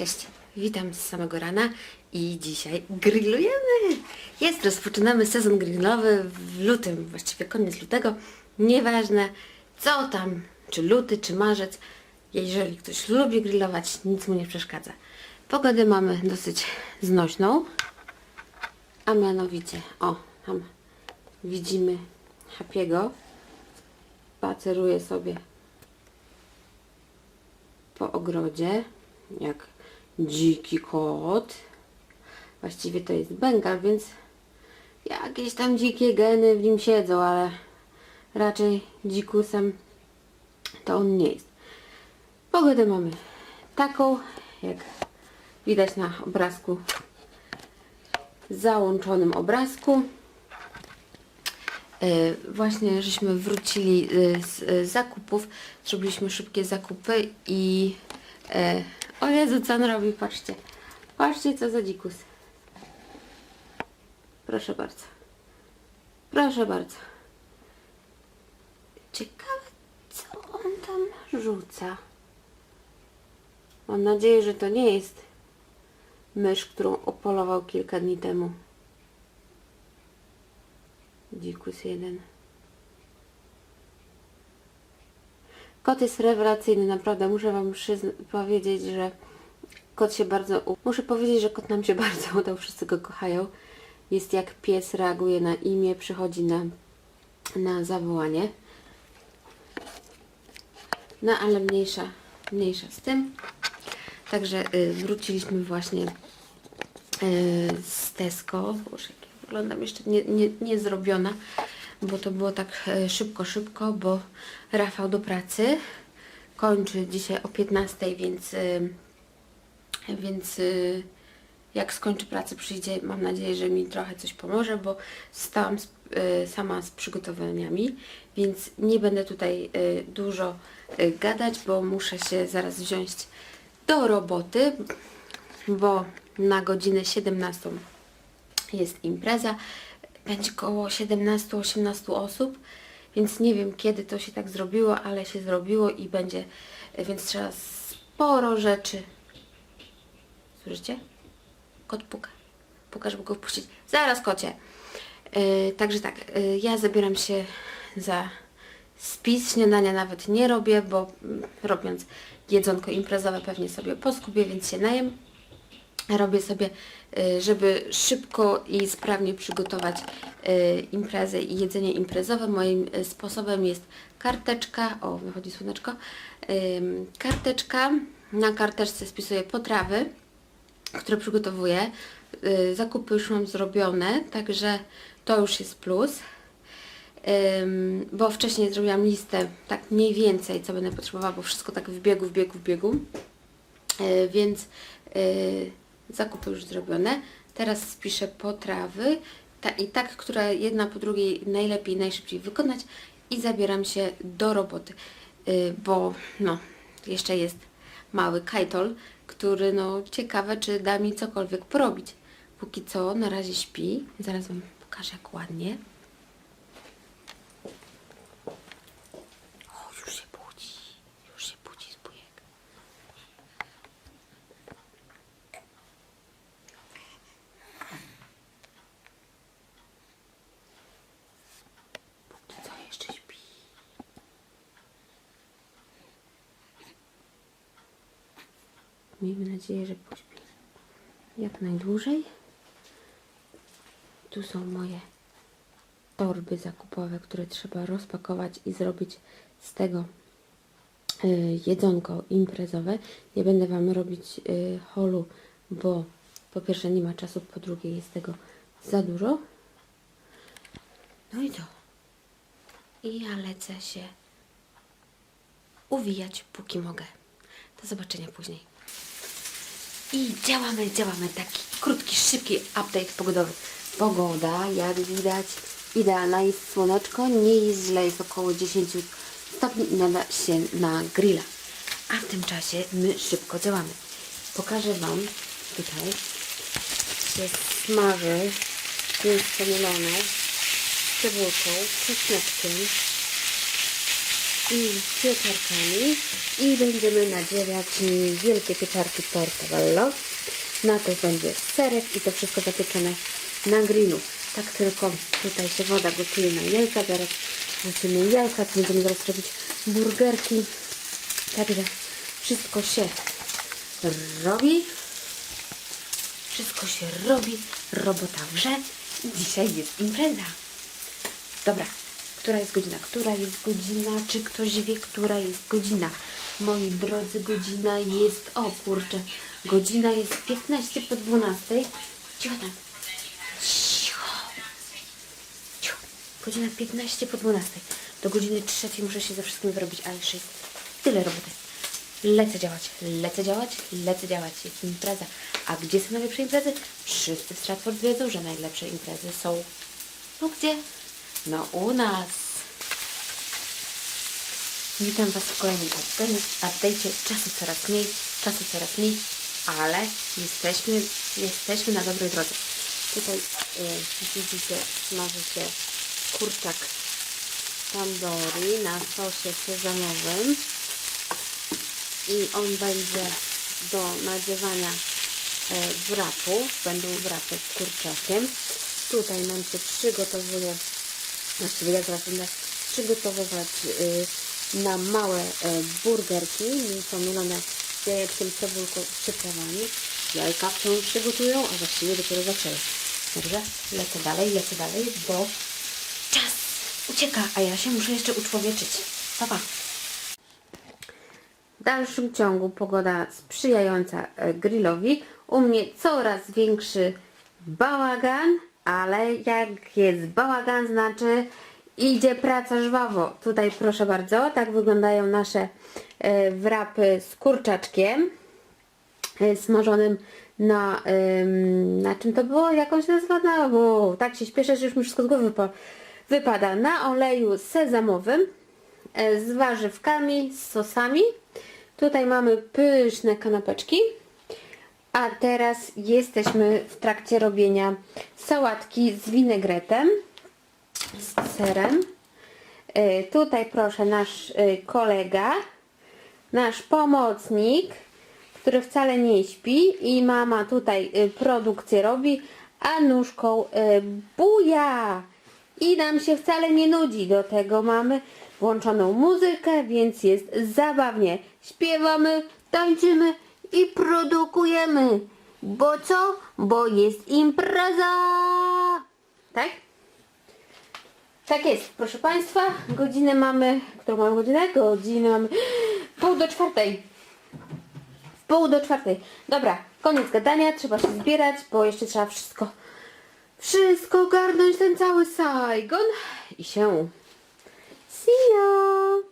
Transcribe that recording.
Cześć, witam z samego rana i dzisiaj grillujemy. Jest, rozpoczynamy sezon grillowy w lutym, właściwie koniec lutego. Nieważne co tam, czy luty, czy marzec. Jeżeli ktoś lubi grillować, nic mu nie przeszkadza. Pogodę mamy dosyć znośną, a mianowicie, o, tam widzimy Hapiego. Spaceruje sobie po ogrodzie, jak dziki kot. Właściwie to jest Bengal, więc jakieś tam dzikie geny w nim siedzą, ale raczej dzikusem to on nie jest. Pogodę mamy taką, jak widać na obrazku, załączonym obrazku. E, Właśnie żeśmy wrócili e, z e, zakupów, zrobiliśmy szybkie zakupy i o Jezu, co on robi, patrzcie. Patrzcie, co za dzikus. Proszę bardzo. Proszę bardzo. Ciekawe, co on tam rzuca. Mam nadzieję, że to nie jest mysz, którą opolował kilka dni temu. Dzikus jeden. Kot jest rewelacyjny, naprawdę. Muszę Wam powiedzieć, że kot się bardzo... Muszę powiedzieć, że kot nam się bardzo udał. Wszyscy go kochają. Jest jak pies, reaguje na imię, przychodzi na, na zawołanie. No ale mniejsza, mniejsza z tym. Także y, wróciliśmy właśnie y, z Tesco. Boże, jak ja wyglądam jeszcze nie, nie, nie zrobiona, bo to było tak e, szybko, szybko, bo Rafał do pracy kończy dzisiaj o 15, więc, y, więc y, jak skończy pracę przyjdzie, mam nadzieję, że mi trochę coś pomoże, bo stałam z, sama z przygotowaniami, więc nie będę tutaj dużo gadać, bo muszę się zaraz wziąć do roboty, bo na godzinę 17 jest impreza. Będzie około 17-18 osób, więc nie wiem kiedy to się tak zrobiło, ale się zrobiło i będzie, więc trzeba sporo rzeczy. Słyszycie? Kot puka. Puka, żeby go wpuścić. Zaraz kocie. Yy, także tak, yy, ja zabieram się za spis. Śniadania nawet nie robię, bo mm, robiąc jedzonko imprezowe pewnie sobie poskubię, więc się najem. Robię sobie, y, żeby szybko i sprawnie przygotować y, imprezę i jedzenie imprezowe. Moim y, sposobem jest karteczka, o wychodzi słoneczko, karteczka, na karteczce spisuję potrawy, które przygotowuję. Zakupy już mam zrobione, także to już jest plus. Bo wcześniej zrobiłam listę tak mniej więcej, co będę potrzebowała, bo wszystko tak w biegu, w biegu, w biegu. Więc zakupy już zrobione. Teraz spiszę potrawy ta, i tak, które jedna po drugiej najlepiej, najszybciej wykonać i zabieram się do roboty, y, bo no, jeszcze jest mały kajtol, który no ciekawe, czy da mi cokolwiek porobić. Póki co na razie śpi. Zaraz Wam pokażę jak ładnie. O, już się budzi. Już się budzi zbójek. Póki co jeszcze śpi. Miejmy nadzieję, że pośpi jak najdłużej. Tu są moje torby zakupowe, które trzeba rozpakować i zrobić z tego y, jedzonko imprezowe. Nie będę Wam robić y, holu, bo po pierwsze nie ma czasu, po drugie jest tego za dużo. No i to. I ja lecę się uwijać, póki mogę. Do zobaczenia później. I działamy, działamy. Taki krótki, szybki update pogodowy. Pogoda, jak widać, idealna. Jest słoneczko, nie jest źle, jest około 10 stopni i nada się na grilla. A w tym czasie my szybko działamy. Pokażę Wam tutaj, się smaży mięso mielone z cebulką, czesneczkiem, i pieczarkami i będziemy nadziewać wielkie pieczarki portobello. Na to będzie serek i to wszystko zapieczone na grillu. Tak tylko tutaj się woda gotuje na jajka, zaraz wrzucimy jajka, będziemy zaraz robić burgerki. Także wszystko się robi. Wszystko się robi, robota wrze dzisiaj jest impreza. Dobra, która jest godzina? Która jest godzina? Czy ktoś wie, która jest godzina? Moi drodzy, godzina jest, o kurczę, godzina jest 15 po 12. Cicho tam. Cicho. Godzina 15 po 12. Do godziny 3 muszę się ze wszystkim wyrobić, a jeszcze jest tyle roboty. Lecę działać, lecę działać, lecę działać. Jest impreza. A gdzie są najlepsze imprezy? Wszyscy w Stratford wiedzą, że najlepsze imprezy są... No gdzie? No u nas. Witam Was w kolejnym update- update'cie. Czasu coraz mniej, czasu coraz mniej, ale jesteśmy, jesteśmy na dobrej drodze. Tutaj y, widzicie, smaży się kurczak tandoori na sosie sezamowym i on będzie do nadziewania e, wrapu. Będą wrapy z kurczakiem. Tutaj nam się przygotowuje, właściwie ja zaraz będę przygotowywać y, na małe e, burgerki pomielone z jajeczkiem, cebulką, przyprawami. Jajka wciąż się gotują, a właściwie dopiero zaczęły. Dobrze, lecę dalej, lecę dalej, bo czas ucieka, a ja się muszę jeszcze uczłowieczyć. Pa, pa. W dalszym ciągu pogoda sprzyjająca e, grillowi. U mnie coraz większy bałagan, ale jak jest bałagan, znaczy idzie praca żwawo. Tutaj proszę bardzo, tak wyglądają nasze e, wrapy z kurczaczkiem e, smażonym na, na czym to było? Jakąś nazywa? Na, tak się śpieszę, że już mi wszystko z głowy wypa- wypada. Na oleju sezamowym e, z warzywkami, z sosami. Tutaj mamy pyszne kanapeczki. A teraz jesteśmy w trakcie robienia sałatki z winegretem, z serem. E, Tutaj proszę nasz e, kolega, nasz pomocnik, który wcale nie śpi i mama tutaj y, produkcję robi, a nóżką buja. I nam się wcale nie nudzi. Do tego mamy włączoną muzykę, więc jest zabawnie. Śpiewamy, tańczymy i produkujemy. Bo co? Bo jest impreza. Tak? Tak jest, proszę Państwa. Godzinę mamy. Którą mamy godzinę? Godzinę mamy pół do czwartej. W pół do czwartej. Dobra, koniec gadania, trzeba się zbierać, bo jeszcze trzeba wszystko, wszystko ogarnąć, ten cały Saigon i się. See ya!